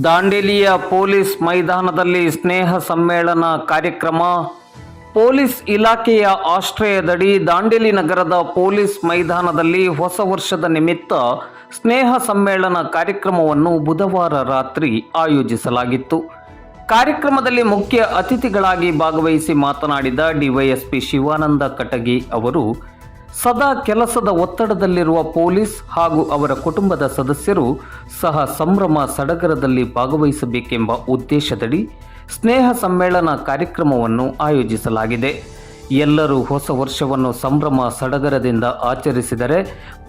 ದಾಂಡೇಲಿಯ police ಮೈದಾನದಲ್ಲಿ ಸ್ನೇಹ ಸಮ್ಮೇಳನ ಕಾರ್ಯಕ್ರಮ. ಪೊಲೀಸ್ ಇಲಾಖೆಯ ಆಶ್ರಯದಡಿ ದಾಂಡೇಲಿ ನಗರದ ಪೊಲೀಸ್ ಮೈದಾನದಲ್ಲಿ ಹೊಸ ವರ್ಷದ ನಿಮಿತ್ತ ಸ್ನೇಹ ಸಮ್ಮೇಳನ ಕಾರ್ಯಕ್ರಮವನ್ನು ಬುಧವಾರ ರಾತ್ರಿ ಆಯೋಜಿಸಲಾಗಿತ್ತು. ಕಾರ್ಯಕ್ರಮದಲ್ಲಿ ಮುಖ್ಯ ಅತಿಥಿಗಳಾಗಿ ಭಾಗವಹಿಸಿ ಮಾತನಾಡಿದ ಡಿವೈಎಸ್ಪಿ ಶಿವಾನಂದ ಕಟಗಿ ಅವರು ಸದಾ ಕೆಲಸದ ಒತ್ತಡದಲ್ಲಿರುವ ಪೊಲೀಸ್ ಹಾಗೂ ಅವರ ಕುಟುಂಬದ ಸದಸ್ಯರು ಸಹ ಸಂಭ್ರಮ ಸಡಗರದಲ್ಲಿ ಭಾಗವಹಿಸಬೇಕೆಂಬ ಉದ್ದೇಶದಡಿ ಸ್ನೇಹ ಸಮ್ಮೇಳನ ಕಾರ್ಯಕ್ರಮವನ್ನು ಆಯೋಜಿಸಲಾಗಿದೆ. ಎಲ್ಲರೂ ಹೊಸ ವರ್ಷವನ್ನು ಸಂಭ್ರಮ ಸಡಗರದಿಂದ ಆಚರಿಸಿದರೆ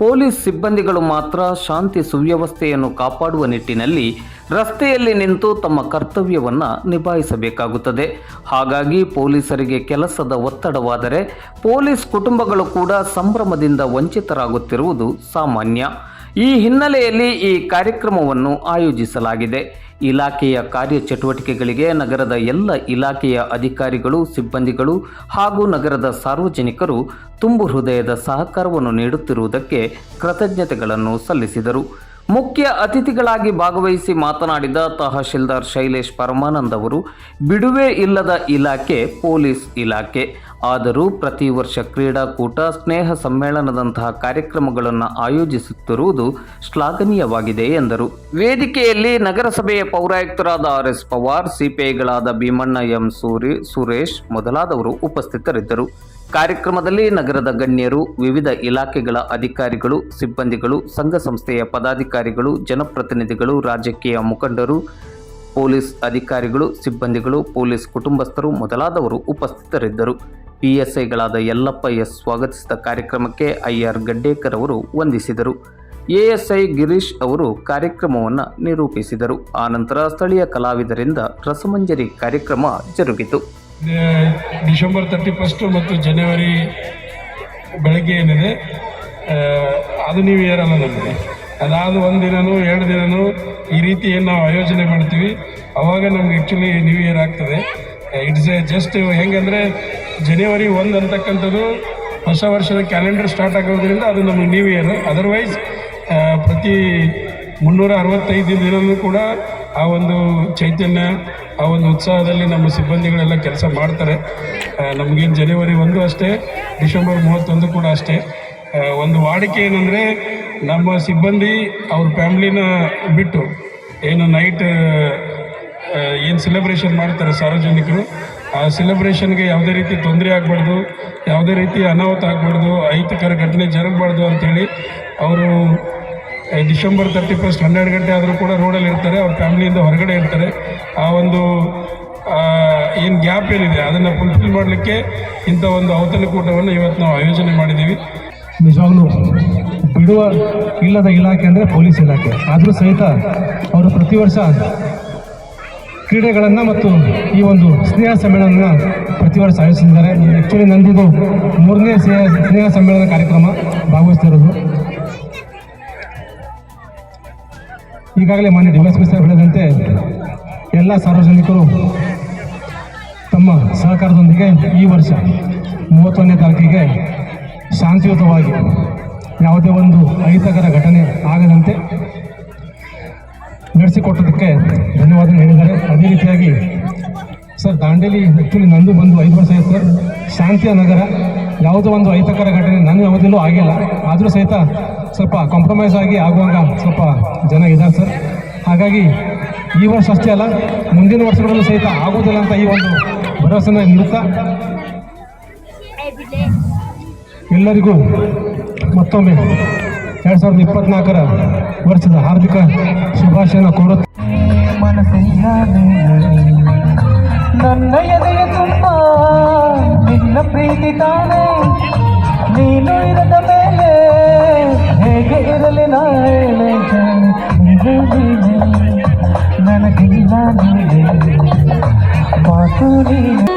ಪೊಲೀಸ್ ಸಿಬ್ಬಂದಿಗಳು ಮಾತ್ರ ಶಾಂತಿ ಸುವ್ಯವಸ್ಥೆಯನ್ನು ಕಾಪಾಡುವ ನಿಟ್ಟಿನಲ್ಲಿ ರಸ್ತೆಯಲ್ಲಿ ನಿಂತು ತಮ್ಮ ಕರ್ತವ್ಯವನ್ನು ನಿಭಾಯಿಸಬೇಕಾಗುತ್ತದೆ. ಹಾಗಾಗಿ ಪೊಲೀಸರಿಗೆ ಕೆಲಸದ ಒತ್ತಡವಾದರೆ ಪೊಲೀಸ್ ಕುಟುಂಬಗಳು ಕೂಡ ಸಂಭ್ರಮದಿಂದ ವಂಚಿತರಾಗುತ್ತಿರುವುದು ಸಾಮಾನ್ಯ. ಈ ಹಿನ್ನೆಲೆಯಲ್ಲಿ ಈ ಕಾರ್ಯಕ್ರಮವನ್ನು ಆಯೋಜಿಸಲಾಗಿದೆ. ಇಲಾಖೆಯ ಕಾರ್ಯಚಟುವಟಿಕೆಗಳಿಗೆ ನಗರದ ಎಲ್ಲ ಇಲಾಖೆಯ ಅಧಿಕಾರಿಗಳು, ಸಿಬ್ಬಂದಿಗಳು ಹಾಗೂ ನಗರದ ಸಾರ್ವಜನಿಕರು ತುಂಬು ಹೃದಯದ ಸಹಕಾರವನ್ನು ನೀಡುತ್ತಿರುವುದಕ್ಕೆ ಕೃತಜ್ಞತೆಗಳನ್ನು ಸಲ್ಲಿಸಿದರು. ಮುಖ್ಯ ಅತಿಥಿಗಳಾಗಿ ಭಾಗವಹಿಸಿ ಮಾತನಾಡಿದ ತಹಶೀಲ್ದಾರ್ ಶೈಲೇಶ್ ಪರಮಾನಂದ್ ಅವರು, ಬಿಡುವೆ ಇಲ್ಲದ ಇಲಾಖೆ, ಪೊಲೀಸ್ ಇಲಾಖೆ. ಆದರೂ ಪ್ರತಿ ವರ್ಷ ಕ್ರೀಡಾಕೂಟ, ಸ್ನೇಹ ಸಮ್ಮೇಳನದಂತಹ ಕಾರ್ಯಕ್ರಮಗಳನ್ನು ಆಯೋಜಿಸುತ್ತಿರುವುದು ಶ್ಲಾಘನೀಯವಾಗಿದೆ ಎಂದರು. ವೇದಿಕೆಯಲ್ಲಿ ನಗರಸಭೆಯ ಪೌರಾಯುಕ್ತರಾದ ಆರ್ ಎಸ್ ಪವಾರ್, ಸಿಪಿಐಗಳಾದ ಭೀಮಣ್ಣ ಎಂ. ಸೂರಿ, ಸುರೇಶ್ ಮೊದಲಾದವರು ಉಪಸ್ಥಿತರಿದ್ದರು. ಕಾರ್ಯಕ್ರಮದಲ್ಲಿ ನಗರದ ಗಣ್ಯರು, ವಿವಿಧ ಇಲಾಖೆಗಳ ಅಧಿಕಾರಿಗಳು, ಸಿಬ್ಬಂದಿಗಳು, ಸಂಘ ಸಂಸ್ಥೆಯ ಪದಾಧಿಕಾರಿಗಳು, ಜನಪ್ರತಿನಿಧಿಗಳು, ರಾಜಕೀಯ ಮುಖಂಡರು, ಪೊಲೀಸ್ ಅಧಿಕಾರಿಗಳು, ಸಿಬ್ಬಂದಿಗಳು, ಪೊಲೀಸ್ ಕುಟುಂಬಸ್ಥರು ಮೊದಲಾದವರು ಉಪಸ್ಥಿತರಿದ್ದರು. ಪಿಎಸ್ಐಗಳಾದ ಯಲ್ಲಪ್ಪ ಎಸ್ ಸ್ವಾಗತಿಸಿದ ಕಾರ್ಯಕ್ರಮಕ್ಕೆ ಐಆರ್ ಗಡ್ಡೇಕರ್ ಅವರು ವಂದಿಸಿದರು. ಎಎಸ್ಐ ಗಿರೀಶ್ ಅವರು ಕಾರ್ಯಕ್ರಮವನ್ನು ನಿರೂಪಿಸಿದರು. ಆನಂತರ ಸ್ಥಳೀಯ ಕಲಾವಿದರಿಂದ ರಸಮಂಜರಿ ಕಾರ್ಯಕ್ರಮ ಜರುಗಿತು. ಡಿಸೆಂಬರ್ ತರ್ಟಿ ಫಸ್ಟು ಮತ್ತು ಜನವರಿ ಬೆಳಗ್ಗೆ ಏನಿದೆ ಅದು ನ್ಯೂ ಇಯರ್ ಅಲ್ಲ ನಮಗೆ. ಅದಾದ ಒಂದು ದಿನನೂ ಎರಡು ದಿನನೂ ಈ ರೀತಿ ಏನು ನಾವು ಆಯೋಜನೆ ಮಾಡ್ತೀವಿ. ಅವಾಗ ನಮ್ಗೆ ಆ್ಯಕ್ಚುಲಿ ನ್ಯೂ ಇಯರ್ ಆಗ್ತದೆ. ಇಟ್ಸ್ ಎ ಜಸ್ಟ್ ಹೆಂಗಂದರೆ ಜನವರಿ ಒಂದು ಅಂತಕ್ಕಂಥದ್ದು ಹೊಸ ವರ್ಷದ ಕ್ಯಾಲೆಂಡರ್ ಸ್ಟಾರ್ಟ್ ಆಗೋದ್ರಿಂದ ಅದು ನಮಗೆ ನ್ಯೂ ಇಯರ್ ಅದರ್ವೈಸ್ ಪ್ರತಿ ಮುನ್ನೂರ ಅರವತ್ತೈದು ದಿನವೂ ಕೂಡ ಆ ಒಂದು ಚೈತನ್ಯ, ಆ ಒಂದು ಉತ್ಸಾಹದಲ್ಲಿ ನಮ್ಮ ಸಿಬ್ಬಂದಿಗಳೆಲ್ಲ ಕೆಲಸ ಮಾಡ್ತಾರೆ. ನಮಗೇನು ಜನವರಿ ಒಂದು ಅಷ್ಟೇ ಡಿಸೆಂಬರ್ ಮೂವತ್ತೊಂದು ಕೂಡ ಅಷ್ಟೇ. ಒಂದು ವಾಡಿಕೆ ಏನಂದರೆ, ನಮ್ಮ ಸಿಬ್ಬಂದಿ ಅವ್ರ ಫ್ಯಾಮ್ಲಿನ ಬಿಟ್ಟು ಏನು ನೈಟ್ ಏನು ಸೆಲೆಬ್ರೇಷನ್ ಮಾಡ್ತಾರೆ ಸಾರ್ವಜನಿಕರು, ಆ ಸೆಲೆಬ್ರೇಷನ್ಗೆ ಯಾವುದೇ ರೀತಿ ತೊಂದರೆ ಆಗಬಾರ್ದು, ಯಾವುದೇ ರೀತಿ ಅನಾಹುತ ಆಗಬಾರ್ದು, ಅಹಿತಕರ ಘಟನೆ ಜರಗಬಾರ್ದು ಅಂಥೇಳಿ ಅವರು ಡಿಸೆಂಬರ್ ತರ್ಟಿ ಫಸ್ಟ್ ಹನ್ನೆರಡು ಗಂಟೆ ಆದರೂ ಕೂಡ ರೋಡಲ್ಲಿ ಇರ್ತಾರೆ, ಅವ್ರ ಫ್ಯಾಮಿಲಿಯಿಂದ ಹೊರಗಡೆ ಇರ್ತಾರೆ. ಆ ಒಂದು ಏನು ಗ್ಯಾಪ್ ಏನಿದೆ, ಅದನ್ನು ಫುಲ್ಫಿಲ್ ಮಾಡಲಿಕ್ಕೆ ಇಂಥ ಒಂದು ಔತಣಕೂಟವನ್ನು ಇವತ್ತು ನಾವು ಆಯೋಜನೆ ಮಾಡಿದ್ದೀವಿ. ನಿಜವಾಗ್ಲೂ ಬಿಡುವ ಇಲ್ಲದ ಇಲಾಖೆ ಅಂದರೆ ಪೊಲೀಸ್ ಇಲಾಖೆ. ಆದರೂ ಸಹಿತ ಅವರು ಪ್ರತಿ ವರ್ಷ ಕ್ರೀಡೆಗಳನ್ನು ಮತ್ತು ಈ ಒಂದು ಸ್ನೇಹ ಸಮ್ಮೇಳನ ಪ್ರತಿ ವರ್ಷ ಆಯೋಜಿಸಿದ್ದಾರೆ. ಆ್ಯಕ್ಚುಲಿ ನಂದಿದು ಮೂರನೇ ಸ್ನೇಹ ಸ್ನೇಹ ಸಮ್ಮೇಳನ ಕಾರ್ಯಕ್ರಮ ಭಾಗವಹಿಸ್ತಿರೋದು ಈಗಾಗಲೇ ಮಾನ್ಯ ಡಿ ಎಸ್ ಹೇಳಿದಂತೆ ಎಲ್ಲ ಸಾರ್ವಜನಿಕರು ತಮ್ಮ ಸಹಕಾರದೊಂದಿಗೆ ಈ ವರ್ಷ ಮೂವತ್ತೊಂದನೇ ತಾರೀಕಿಗೆ ಶಾಂತಿಯುತವಾಗಿ ಯಾವುದೇ ಒಂದು ಅಹಿತಕರ ಘಟನೆ ಆಗದಂತೆ ನಡೆಸಿಕೊಟ್ಟದಕ್ಕೆ ಧನ್ಯವಾದ ಹೇಳಿದ್ದಾರೆ. ಅದೇ ರೀತಿಯಾಗಿ ಸರ್, ದಾಂಡೇಲಿ ಆ್ಯಕ್ಚುಲಿ ನಂದು ಬಂದು ಐದು ವರ್ಷ ಸರ್. ಶಾಂತಿಯ ನಗರ, ಯಾವುದೋ ಒಂದು ಅಹಿತಕರ ಘಟನೆ ನನ್ನ ಯಾವುದಿಲ್ಲೂ ಆಗಿಲ್ಲ. ಆದರೂ ಸಹಿತ ಸ್ವಲ್ಪ ಕಾಂಪ್ರಮೈಸ್ ಆಗಿ ಆಗುವಾಗ ಸ್ವಲ್ಪ ಜನ ಇದ್ದಾರೆ ಸರ್. ಹಾಗಾಗಿ ಈ ವರ್ಷ ಅಷ್ಟೇ ಅಲ್ಲ, ಮುಂದಿನ ವರ್ಷಗಳಲ್ಲೂ ಸಹಿತ ಆಗೋದಿಲ್ಲ ಅಂತ ಈ ಒಂದು ಭರವಸೆನ ನೀಡುತ್ತಾ ಎಲ್ಲರಿಗೂ ಮತ್ತೊಮ್ಮೆ ಎರಡು ಸಾವಿರದ ಇಪ್ಪತ್ನಾಲ್ಕರ ವರ್ಷದ ಹಾರ್ದಿಕ ಶುಭಾಶಯನ ಕೋರುತ್ತಾ ನನ್ನ ಎದೆಯ ತುಂಬ, ನಿನ್ನ ಪ್ರೀತಿ ತಾನೆ. ನೀನು ಇರದ ಮೇಲೆ ಹೇಗೆ ಇರಲಿ ನಾ ಹೇಳೆ. ಜಾಣೆ ನೀನೇ ನೀನೆ ನನಗಿಲ್ಲ ನೀನೆ ಮಾತು ನೀನೆ.